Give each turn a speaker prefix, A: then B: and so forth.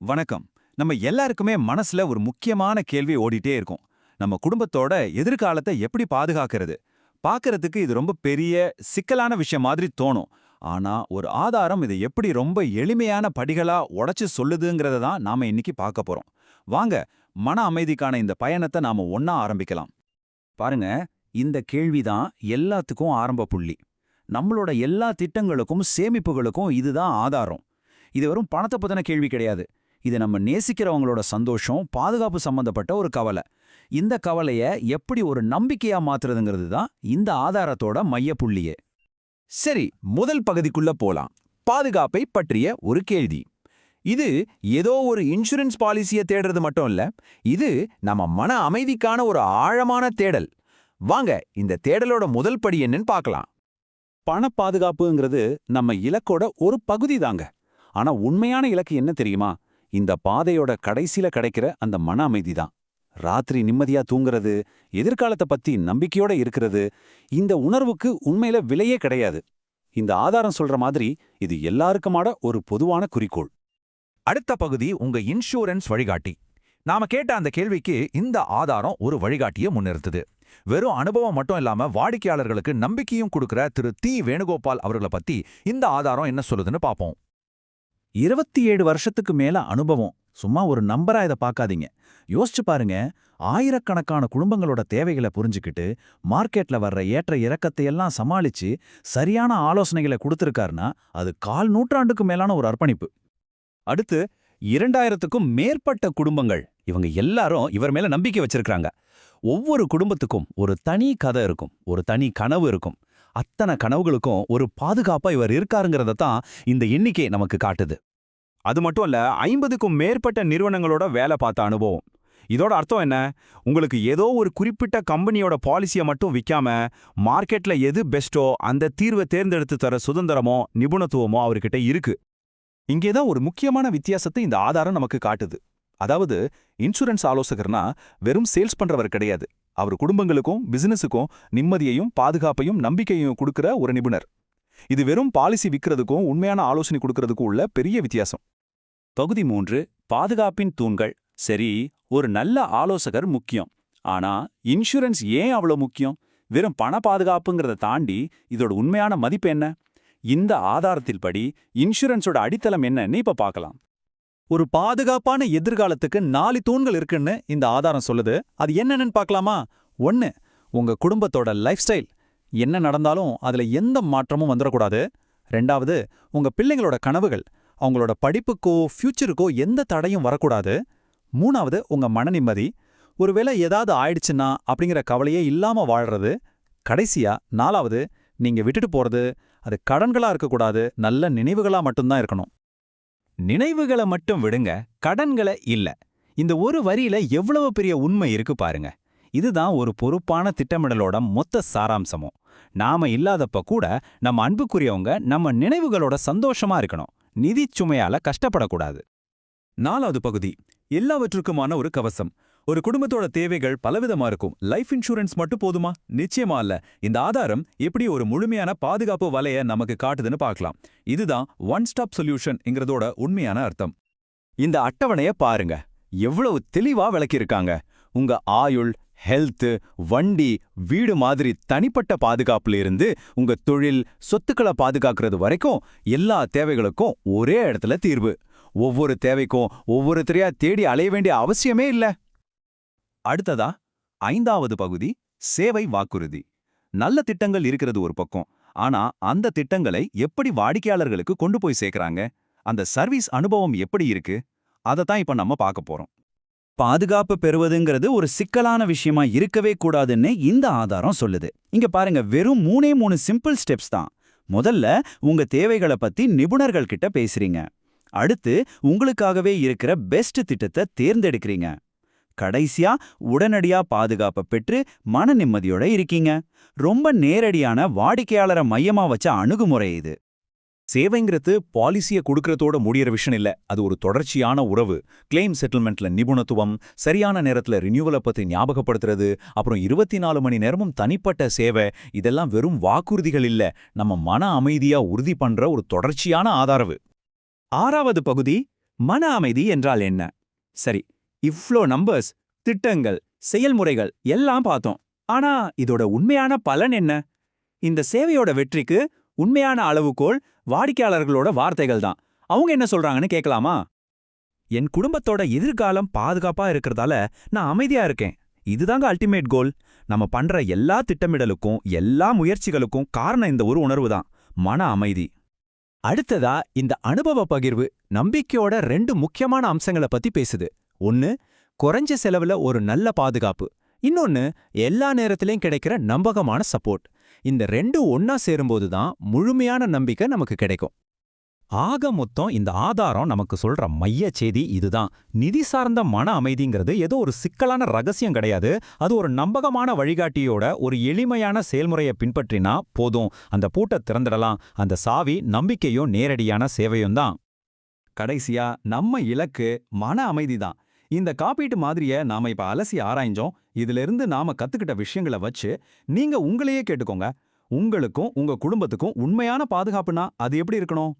A: வணக்கம். நம்ம எல்லாருக்குமே மனசுல ஒரு முக்கியமான கேள்வி ஓடிட்டே இருக்கும். நம்ம குடும்பத்தோட எதிர்காலத்தை எப்படி பாதுகாக்கிறது? பார்க்கறதுக்கு இது ரொம்ப பெரிய சிக்கலான விஷயம் மாதிரி தோணும். ஆனா ஒரு ஆதாரம் இதை எப்படி ரொம்ப எளிமையான படிகளா உடைச்சு சொல்லுதுங்கிறத தான் நாம இன்னைக்கு பார்க்க போறோம். வாங்க மன அமைதிக்கான இந்த பயணத்தை நாம ஒன்னா ஆரம்பிக்கலாம். பாருங்க இந்த கேள்விதான் எல்லாத்துக்கும் ஆரம்ப புள்ளி. நம்மளோட எல்லா திட்டங்களுக்கும் சேமிப்புகளுக்கும் இதுதான் ஆதாரம். இது வெறும் பணத்தை பத்தின கேள்வி கிடையாது. இது நம்ம நேசிக்கிறவங்களோட சந்தோஷம் பாதுகாப்பு சம்பந்தப்பட்ட ஒரு கவலை. இந்த கவலைய எப்படி ஒரு நம்பிக்கையா மாத்துறதுங்கிறது தான் இந்த ஆதாரத்தோட மையப்புள்ளியே. சரி முதல் பகுதிக்குள்ள போலாம். பாதுகாப்பை பற்றிய ஒரு கேள்வி. இது ஏதோ ஒரு இன்சூரன்ஸ் பாலிசியை தேடுறது மட்டும் இல்ல இது நம்ம மன அமைதிக்கான ஒரு ஆழமான தேடல். வாங்க இந்த தேடலோட முதல் படி என்னன்னு பார்க்கலாம். பண பாதுகாப்புங்கிறது நம்ம இலக்கோட ஒரு பகுதி தாங்க. ஆனா உண்மையான இலக்கு என்ன தெரியுமா? இந்த பாதையோட கடைசியில கிடைக்கிற அந்த மன அமைதி தான் ராத்திரி நிம்மதியா தூங்குறது எதிர்காலத்தை பத்தி நம்பிக்கையோட இருக்கிறது இந்த உணர்வுக்கு உண்மையில விலையே கிடையாது. இந்த ஆதாரம் சொல்ற மாதிரி இது எல்லாருக்குமான ஒரு பொதுவான குறிக்கோள்.
B: அடுத்த பகுதி உங்க இன்சூரன்ஸ் வழிகாட்டி. நாம கேட்ட அந்த கேள்விக்கு இந்த ஆதாரம் ஒரு வழிகாட்டியை முன்னிறுத்துது. வெறும் அனுபவம் மட்டும் இல்லாம வாடிக்கையாளர்களுக்கு நம்பிக்கையும் கொடுக்கிற திரு தி வேணுகோபால் அவர்களை பத்தி இந்த ஆதாரம் என்ன சொல்லுதுன்னு பாப்போம்.
A: இருபத்தி ஏழு வருஷத்துக்கு மேல அனுபவம். சும்மா ஒரு நம்பரா இதை பார்க்காதீங்க யோசிச்சு பாருங்க ஆயிரக்கணக்கான குடும்பங்களோட தேவைகளை புரிஞ்சுக்கிட்டு மார்க்கெட்ல வர்ற ஏற்ற இறக்கத்தை எல்லாம் சமாளிச்சு சரியான ஆலோசனைகளை கொடுத்திருக்காருன்னா அது கால் நூற்றாண்டுக்கு மேலான ஒரு அர்ப்பணிப்பு. அடுத்து இரண்டாயிரத்துக்கும் மேற்பட்ட குடும்பங்கள். இவங்க எல்லாரும் இவர் மேல நம்பிக்கை வச்சிருக்காங்க ஒவ்வொரு குடும்பத்துக்கும் ஒரு தனி கதை இருக்கும் ஒரு தனி கனவு இருக்கும். அத்தனை கனவுகளுக்கும் ஒரு பாதுகாப்பா இவர் இருக்காருங்கிறத தான் இந்த எண்ணிக்கை நமக்கு காட்டுது. அது மட்டும் இல்ல ஐம்பதுக்கும் மேற்பட்ட நிறுவனங்களோட வேலை பார்த்த அனுபவம். இதோட அர்த்தம் என்ன? உங்களுக்கு ஏதோ ஒரு குறிப்பிட்ட கம்பெனியோட பாலிசியை மட்டும் விற்காம மார்க்கெட்ல எது பெஸ்ட்டோ அந்த தீர்வை தேர்ந்தெடுத்து தர சுதந்திரமோ நிபுணத்துவமோ அவர்கிட்ட இருக்கு. இங்கேதான் ஒரு முக்கியமான வித்தியாசத்தை இந்த ஆதாரம் நமக்கு காட்டுது. அதாவது இன்சூரன்ஸ் ஆலோசகர்னா வெறும் சேல்ஸ் பண்றவர் கிடையாது. அவர் குடும்பங்களுக்கும் பிசினஸுக்கும் நிம்மதியையும் பாதுகாப்பையும் நம்பிக்கையையும் கொடுக்கிற ஒரு நிபுணர். இது வெறும் பாலிசி விற்கிறதுக்கும் உண்மையான ஆலோசனை கொடுக்கறதுக்கும் உள்ள பெரிய வித்தியாசம். பகுதி மூன்று பாதுகாப்பின் தூண்கள். சரி ஒரு நல்ல ஆலோசகர் முக்கியம். ஆனா இன்சூரன்ஸ் ஏன் அவ்வளோ முக்கியம்? வெறும் பண பாதுகாப்புங்கிறத தாண்டி இதோட உண்மையான மதிப்பு என்ன? இந்த ஆதாரத்தில் படி இன்சூரன்ஸோட அடித்தளம் என்னன்னு இப்ப பார்க்கலாம் ஒரு பாதுகாப்பான எதிர்காலத்துக்கு நாலு தூண்கள் இருக்குன்னு இந்த ஆதாரம் சொல்லுது. அது என்னென்னு பார்க்கலாமா ஒன்று உங்க குடும்பத்தோட லைஃப் ஸ்டைல். என்ன நடந்தாலும் அதுல எந்த மாற்றமும் வந்துடக்கூடாது ரெண்டாவது உங்க பிள்ளைங்களோட கனவுகள் அவங்களோட படிப்புக்கோ ஃப்யூச்சருக்கோ எந்த தடையும் வரக்கூடாது. மூணாவது உங்க மன நிம்மதி. ஒருவேளை ஏதாவது ஆயிடுச்சுன்னா அப்படிங்கிற கவலையே இல்லாம வாழ்றது. கடைசியா நாலாவது நீங்க விட்டுட்டு போறது அது கடன்களா இருக்கக்கூடாது நல்ல நினைவுகளா மட்டும்தான் இருக்கணும். நினைவுகளை மட்டும் விடுங்க கடன்களை இல்ல. இந்த ஒரு வரியில எவ்வளவு பெரிய உண்மை இருக்கு பாருங்க. இதுதான் ஒரு பொறுப்பான திட்டமிடலோட மொத்த சாராம்சமும். நாம இல்லாதப்ப கூட நம்ம அன்புக்குரியவங்க நம்ம நினைவுகளோட சந்தோஷமா இருக்கணும். நிதி சுமையால கஷ்டப்படக்கூடாது. நாலாவது பகுதி எல்லாவற்றுக்குமான ஒரு கவசம். ஒரு குடும்பத்தோட தேவைகள் பலவிதமா இருக்கும். லைஃப் இன்சூரன்ஸ் மட்டும் போதுமா? நிச்சயமா இல்ல. இந்த ஆதாரம் எப்படி ஒரு முழுமையான பாதுகாப்பு வலைய நமக்கு காட்டுதுன்னு பார்க்கலாம். இதுதான் ஒன் ஸ்டாப் சொல்யூஷன்ங்கிறதோட உண்மையான அர்த்தம். இந்த அட்டவணைய பாருங்க. எவ்வளவு தெளிவா விளக்கியிருக்காங்க. உங்க ஆயுள் ஹெல்த் வண்டி வீடு மாதிரி தனிப்பட்ட பாதுகாப்புல இருந்து உங்க தொழில் சொத்துக்களை பாதுகாக்கிறது வரைக்கும் எல்லா தேவைகளுக்கும் ஒரே இடத்துல தீர்வு. ஒவ்வொரு தேவைக்கும் ஒவ்வொருத்தரையா தேடி அலைய வேண்டிய அவசியமே இல்ல. அடுத்ததா ஐந்தாவது பகுதி சேவை வாக்குறுதி. நல்ல திட்டங்கள் இருக்கிறது ஒரு பக்கம். ஆனா அந்த திட்டங்களை எப்படி வாடிக்கையாளர்களுக்கு கொண்டு போய் சேர்க்கறாங்க? அந்த சர்வீஸ் அனுபவம் எப்படி இருக்கு? அதை தான் இப்ப நம்ம பார்க்க போறோம். பாதுகாப்பு பெறுவதுங்கிறது ஒரு சிக்கலான விஷயமா இருக்கவே கூடாதுன்னு இந்த ஆதாரம் சொல்லுது. இங்க பாருங்க வெறும் மூணே மூணு சிம்பிள் ஸ்டெப்ஸ் தான். முதல்ல உங்க தேவைகளை பத்தி நிபுணர்கள் கிட்ட பேசுறீங்க. அடுத்து உங்களுக்காகவே இருக்கிற பெஸ்ட் திட்டத்தை தேர்ந்தெடுக்கிறீங்க. கடைசியா உடனடியா பாதுகாப்பை பெற்று மன நிம்மதியோட இருக்கீங்க. ரொம்ப நேரடியான வாடிக்கையாளரை மையமா வச்ச அணுகுமுறை இது. சேவைங்கிறது பாலிசியை கொடுக்கறதோட முடியற விஷயம் இல்ல. அது ஒரு தொடர்ச்சியான உறவு. கிளைம் செட்டில்மெண்ட்ல நிபுணத்துவம் சரியான நேரத்துல ரினியூவலை பத்தி ஞாபகப்படுத்துறது அப்புறம் இருபத்தி நாலு மணி நேரமும் தனிப்பட்ட சேவை இதெல்லாம் வெறும் வாக்குறுதிகள் இல்ல. நம்ம மன அமைதியா உறுதி பண்ற ஒரு தொடர்ச்சியான ஆதரவு. ஆறாவது பகுதி
C: மன அமைதி என்றால் என்ன? சரி இவ்ளோ நம்பர்ஸ் திட்டங்கள் செயல்முறைகள் எல்லாம் பார்த்தோம். ஆனா இதோட உண்மையான பலன் என்ன? இந்த சேவையோட வெற்றிக்கு உண்மையான அளவுகோல் வாடிக்கையாளர்களோட வார்த்தைகள் தான். அவங்க என்ன சொல்றாங்கன்னு கேட்கலாமா
B: என் குடும்பத்தோட எதிர்காலம் பாதுகாப்பா இருக்கிறதால நான் அமைதியா இருக்கேன். இதுதாங்க அல்டிமேட் கோல் நம்ம பண்ற எல்லா திட்டமிடலுக்கும் எல்லா முயற்சிகளுக்கும் காரணம் இந்த ஒரு உணர்வு தான். மன அமைதி.
C: அடுத்ததா இந்த அனுபவ பகிர்வு நம்பிக்கையோட ரெண்டு முக்கியமான அம்சங்களை பத்தி பேசுது. ஒன்னு குறைஞ்ச செலவுல ஒரு நல்ல பாதுகாப்பு. இன்னொன்னு எல்லா நேரத்திலையும் கிடைக்கிற நம்பகமான சப்போர்ட் இந்த ரெண்டும் ஒன்னா சேரும்போது தான் முழுமையான நம்பிக்கை நமக்கு கிடைக்கும். ஆக மொத்தம் இந்த ஆதாரம் நமக்கு சொல்ற மைய செய்தி இதுதான். நிதி சார்ந்த மன அமைதிங்கிறது ஏதோ ஒரு சிக்கலான ரகசியம் கிடையாது. அது ஒரு நம்பகமான வழிகாட்டியோட ஒரு எளிமையான செயல்முறையை பின்பற்றினா போதும். அந்த பூட்டை திறந்துடலாம். அந்த சாவி நம்பிக்கையும் நேரடியான சேவையும் தான்.
A: கடைசியா நம்ம இலக்கு மன அமைதிதான் இந்த காப்பீட்டு மாதிரிய நாம இப்ப அலசி ஆராய்ஞ்சோம். இதுல இருந்து நாம கத்துக்கிட்ட விஷயங்களை வச்சு நீங்க உங்களையே கேட்டுக்கோங்க. உங்களுக்கும் உங்க குடும்பத்துக்கும் உண்மையான பாதுகாப்புனா அது எப்படி இருக்கணும்?